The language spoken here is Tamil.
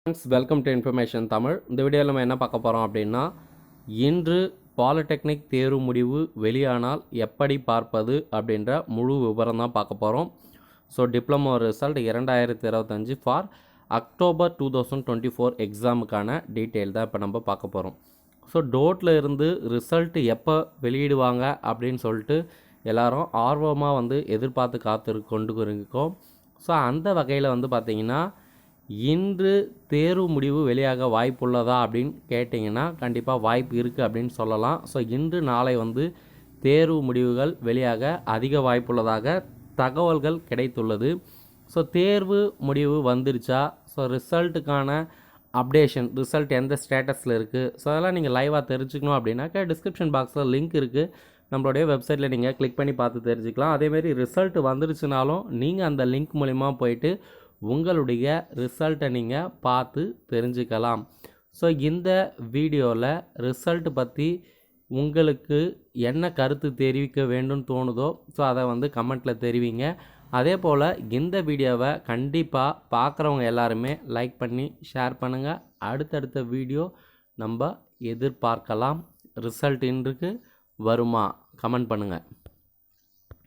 Friends welcome to information Tamil இந்த வீடியோவில் நம்ம என்ன பார்க்க போகிறோம் அப்படின்னா இன்று பாலிடெக்னிக் தேர்வு முடிவு வெளியானால் எப்படி பார்ப்பது அப்படின்ற முழு விவரம் தான் பார்க்க போகிறோம் ஸோ டிப்ளமோ ரிசல்ட் இரண்டாயிரத்தி இருபத்தஞ்சி for October two thousand twenty four எக்ஸாமுக்கான detail தான் இப்போ நம்ம பார்க்க போகிறோம் ஸோ டோட்டில் இருந்து ரிசல்ட் எப்போ வெளியிடுவாங்க அப்படின்னு சொல்லிட்டு எல்லாரும் ஆர்வமாக வந்து எதிர்பார்த்து காத்து கொண்டு இருக்கோம் ஸோ அந்த வகையில் வந்து பார்த்திங்கன்னா இன்று தேர்வு முடிவு வெளியாக வாய்ப்புள்ளதா அப்படின்னு கேட்டிங்கன்னா கண்டிப்பாக வாய்ப்பு இருக்குது அப்படின்னு சொல்லலாம். ஸோ இன்று நாளை வந்து தேர்வு முடிவுகள் வெளியாக அதிக வாய்ப்புள்ளதாக தகவல்கள் கிடைத்துள்ளது. ஸோ தேர்வு முடிவு வந்துருச்சா? ஸோ ரிசல்ட்டுக்கான அப்டேஷன் ரிசல்ட் எந்த ஸ்டேட்டஸில் இருக்குது ஸோ அதெல்லாம் நீங்கள் லைவாக தெரிஞ்சுக்கணும் அப்படின்னாக்கா டிஸ்கிரிப்ஷன் பாக்ஸில் லிங்க் இருக்குது நம்மளுடைய வெப்சைட்டில் நீங்கள் கிளிக் பண்ணி பார்த்து தெரிஞ்சுக்கலாம். அதேமாரி ரிசல்ட் வந்துருச்சுனாலும் நீங்கள் அந்த லிங்க் மூலிமா போயிட்டு உங்களுடைய ரிசல்ட்டை நீங்கள் பார்த்து தெரிஞ்சுக்கலாம். ஸோ இந்த வீடியோவில் ரிசல்ட் பற்றி உங்களுக்கு என்ன கருத்து தெரிவிக்க வேண்டும்னு தோணுதோ ஸோ அதை வந்து கமெண்ட்டில் தெரிவிங்க. அதே போல் இந்த வீடியோவை கண்டிப்பாக பார்க்குறவங்க எல்லாருமே லைக் பண்ணி ஷேர் பண்ணுங்கள் அடுத்தடுத்த வீடியோ நம்ம எதிர்பார்க்கலாம். ரிசல்ட் இன்றுக்கு வருமா? கமெண்ட் பண்ணுங்கள்